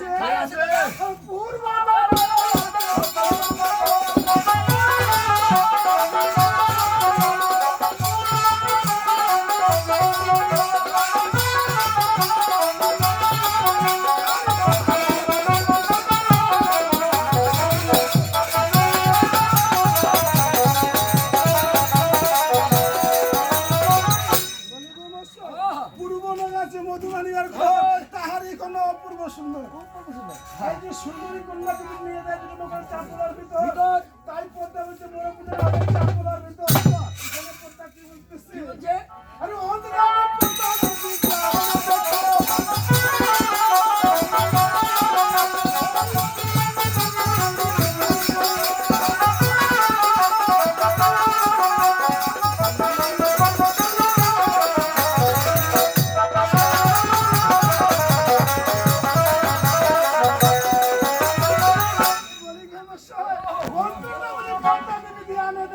নগরে কে আছে এই যে সুন্দরী কন্যা তুমি নিয়ে যায় যদি ভিতর। তাই পদ্মা হচ্ছে বড় পুজোর আগে চাপুরার ভিতর। এখানে পদ্মা কি বলতেছে?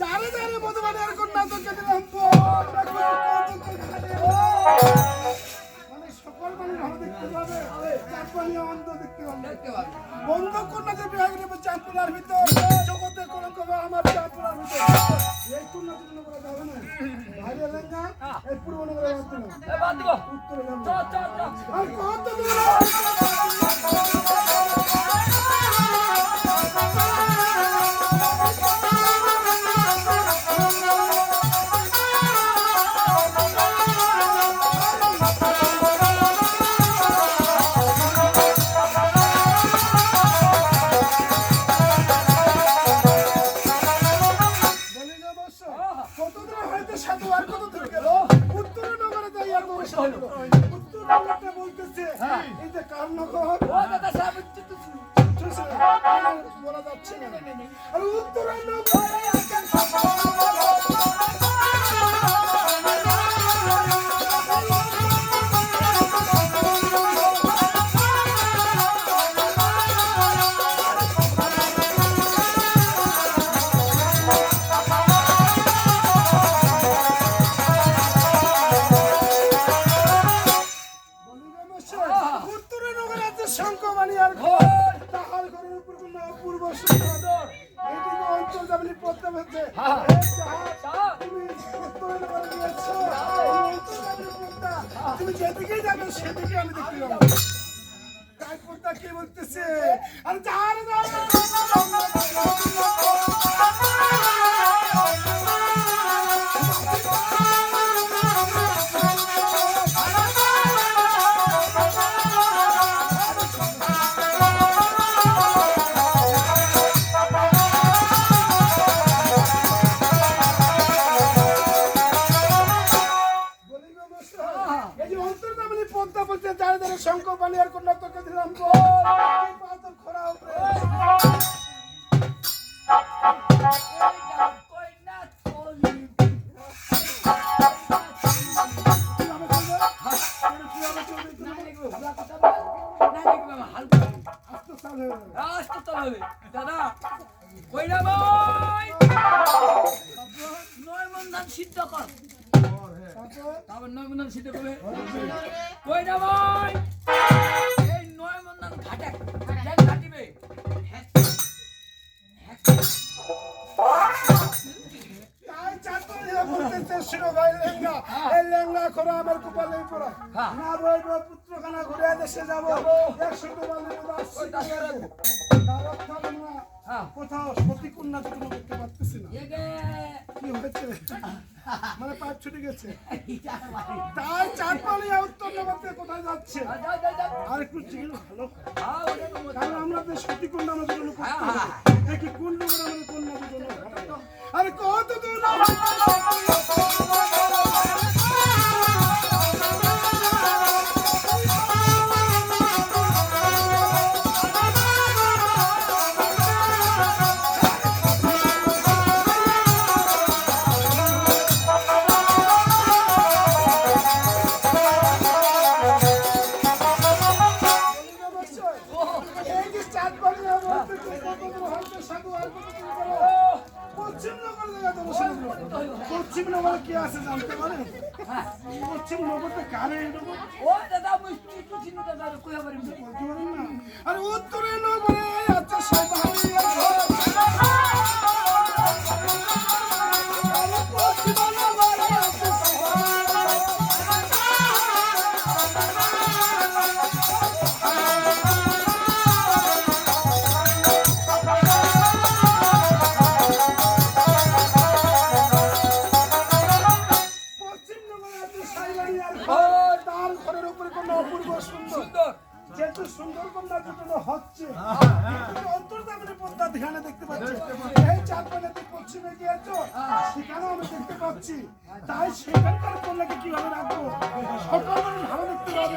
যারে যারে মধুমানি আর কত তোকে খাবে। মানে সকল মানুষ ভালো দেখতে পাবে চার অন্ধ দেখতে পাবে বন্ধ কন্যাকে বিবাহ নেবে চাঁদপুরার ভিতর জগতে কোনো কবে আমার চাঁদপুরার ভিতর এই কন্যা তুমি করে যাবে না। ভাইয়া লেঙ্গা এই পূর্ব নগরে আসতে না উত্তরে যাবে আর কত দূর? হইতে আর কত দূর গেল? উত্তর নগরে যাই আর হইল। উত্তর নগরটা বলতেছে এই যে কার নগর? শুনছে, বলা যাচ্ছে না। আর উত্তরের নগরে বলি তুমি যেদিকেই যাবে সেদিকে আমি দেখতে যাব। তারপর পড়তা কে বলতেছে? আর যার যারা শঙ্খ পানি আর কন্যা তোকে দিলাম বল এই উপরে কীভাবে চলবে? তবে নয় মন্দান শীতে কবে কই না ভাই? এই নয় মন্দান ঘাটে ঘাটিবে। হ্যাঁ।, হ্যাঁ। আমার কপালে পড়া। হ্যাঁ। না পুত্রখানা ঘুরে দেশে যাব। হ্যাঁ। কোথাও সতী কন্যা তো কোনো দেখতে পাচ্ছি না। কি হয়েছে? মানে পাইপ ছুটে গেছে। তাই চার পানি উত্তর নবাতে কোথায় যাচ্ছে? আর একটু চিকিৎসা ভালো হ্যাঁ কারণ আমরা সতী কন্যা আমাদের জন্য করতে কি আছে জানতে পারেন পশ্চিম নগরতে কারে ও দাদা মিষ্টি একটু চিনি দাদা কই আবার বলতে পারেন না। আরে উত্তরে সুন্দর সুন্দর। যেহেতু সুন্দর কন্যা দুটো হচ্ছে কিন্তু পদ্মা ধ্যানে দেখতে পাচ্ছি। এই চার পানেতে পশ্চিমে গিয়েছো সেখানেও আমি দেখতে পাচ্ছি। তাই সেখানকার কন্যাকে কীভাবে রাখব? সকল ভালো দেখতে পাবে।